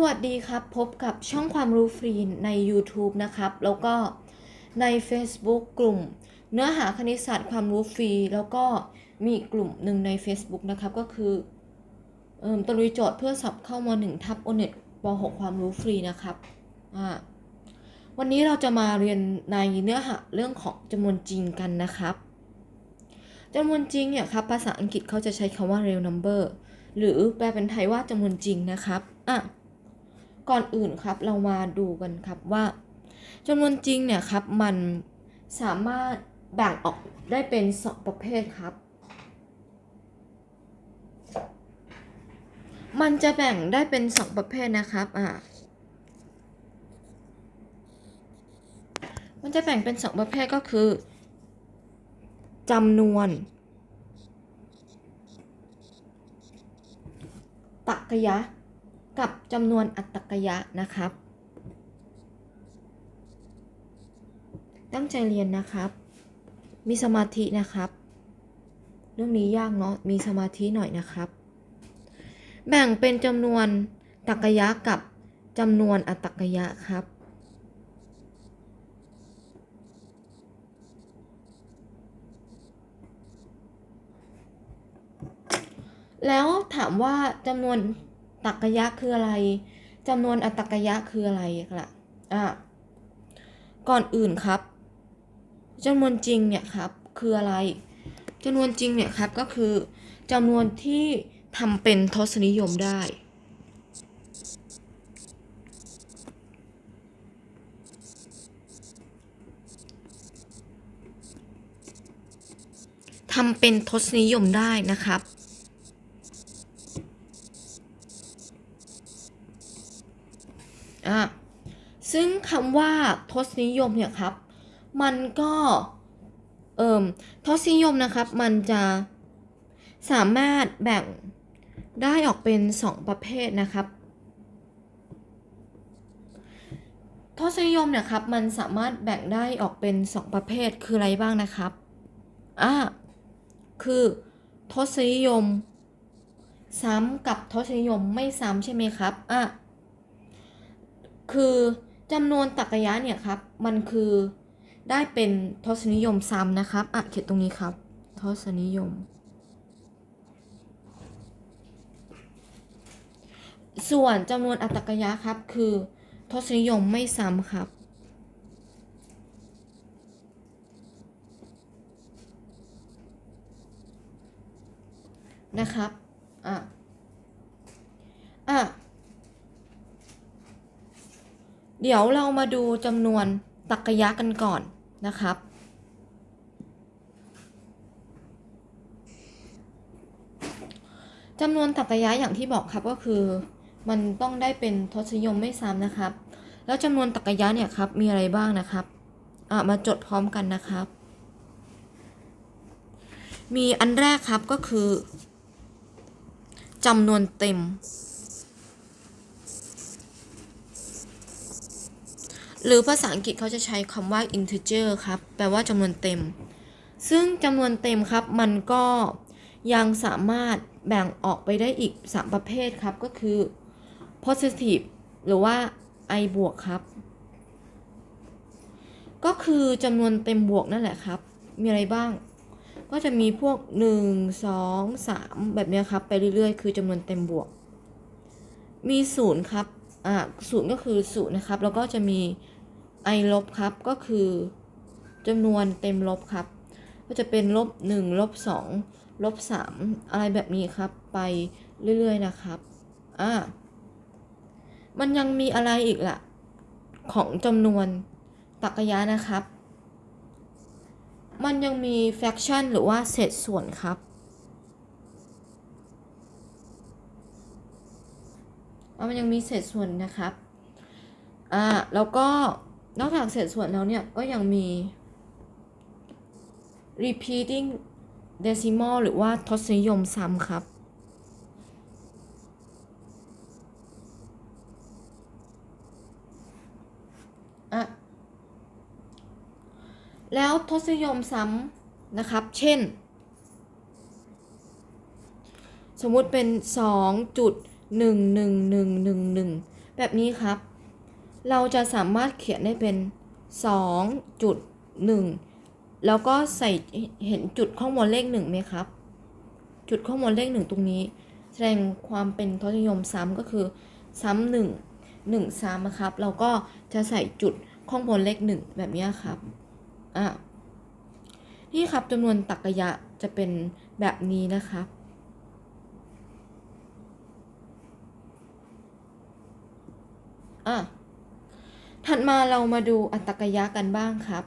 สวัสดีครับ พบกับช่องความรู้ฟรีใน YouTube นะครับ แล้วก็ใน Facebook กลุ่ม เนื้อหาคณิตศาสตร์ความรู้ฟรี แล้วก็มีกลุ่มหนึ่งใน Facebook นะครับ ก็คือเอ่มตะลุยโจทย์เพื่อสอบเข้าม1ทับโอเน็ตป .6 ความรู้ฟรีนะครับอ่าวันนี้เราจะมาเรียนในเนื้อหาเรื่องของจำนวนจริงกันนะครับจำนวนจริงเนี่ยครับภาษาอังกฤษเขาจะใช้คำว่า real number หรือแปลเป็นไทยว่าจำนวนจริงนะครับอะ ก่อนอื่นครับเรามาดูกันครับว่าจำนวนจริงเนี่ยครับมันสามารถแบ่งออกได้เป็นสองประเภทครับ มันจะแบ่งได้เป็นสองประเภทนะครับอ่ามันจะแบ่งเป็นสองประเภทก็คือจำนวนตรรกะ กับจำนวนอัตตกยะนะครับ ตั้งใจเรียนนะครับ มีสมาธินะครับ เรื่องนี้ยากเนาะ มีสมาธิหน่อยนะครับ แบ่งเป็นจำนวนตรรกยะกับจำนวนอัตตกยะครับแล้วถามว่าจำนวน ตรรกะคืออะไรจำนวนอัตตกยะคืออะไรล่ะอะก่อนอื่นครับจำนวนจริงเนี่ยครับคืออะไรจำนวนจริงเนี่ยครับก็คือจำนวนที่ทำเป็นทศนิยมได้ ทำเป็นทศนิยมได้นะครับ อะซึ่งคำว่าทศนิยมเนี่ยครับ มันก็เอ่มทศนิยมนะครับ มันจะสามารถแบ่งได้ออกเป็น 2 ประเภทนะครับ ทศนิยมเนี่ยครับ มันสามารถแบ่งได้ออกเป็น 2 ประเภทคืออะไรบ้างนะครับ อะคือทศนิยม ซ้ำกับทศนิยมไม่ซ้ำใช่ไหมครับ อะ คือจำนวนตรรกะเนี่ยครับ มันคือได้เป็นทศนิยมซ้ำนะครับอะเขียนตรงนี้ครับ ทศนิยม ส่วนจำนวนอัตตกยะครับ คือทศนิยมไม่ซ้ำครับนะครับ อะ อะ เดี๋ยวเรามาดูจำนวนตรรกะกันก่อนนะครับ จำนวนตรรกะอย่างที่บอกครับก็คือ มันต้องได้เป็นทศนิยมไม่ซ้ำนะครับ แล้วจำนวนตรรกะเนี่ยครับมีอะไรบ้างนะครับอะมาจดพร้อมกันนะครับ มีอันแรกครับก็คือจำนวนเต็ม หรือภาษาอังกฤษเขาจะใช้คำว่า integer ครับ แปลว่าจำนวนเต็ม ซึ่งจำนวนเต็มครับ มันก็ยังสามารถแบ่งออกไปได้อีก 3 ประเภทครับ ก็คือ positive หรือว่า i บวกครับ ก็คือจำนวนเต็มบวกนั่นแหละครับ มีอะไรบ้าง ก็จะมีพวก 1 2 3 แบบนี้ครับ ไปเรื่อยๆ คือจำนวนเต็มบวก มี 0 ครับ อ่าศูนย์ก็คือศูนย์นะครับ แล้วก็จะมี i ลบครับก็คือจำนวนเต็มลบครับ ก็จะเป็นลบ1ลบ2ลบ3อะไรแบบนี้ครับ ไปเรื่อยๆนะครับอ่ามันยังมีอะไรอีกล่ะ ของจำนวนตรรกะนะครับ มันยังมี fraction หรือว่าเศษส่วนครับมันยังมีเศษส่วนนะครับ อ่า แล้วก็ นอกจากเศษส่วนแล้วเนี่ย ก็ยังมี repeating decimal หรือว่าทศนิยมซ้ำครับ อะ แล้วทศนิยมซ้ำนะครับ เช่น สมมุติเป็น2จุด1 1 1 1 1 แบบนี้ครับ เราจะสามารถเขียนได้เป็น 2.1 แล้วก็ใส่เห็นจุดข้างบนเลขหนึ่งไหมครับ จุดข้างบนเลขหนึ่งตรงนี้ แสดงความเป็นทศนิยมซ้ำก็คือ ซ้ำหนึ่งหนึ่งซ้ำนะครับ เราก็จะใส่จุดข้างบนเลขหนึ่งแบบนี้ครับอะนี่ครับจำนวนตรรกะยะจะเป็นแบบนี้นะครับอะ มาเรามาดูอัตตกยะกันบ้างครับ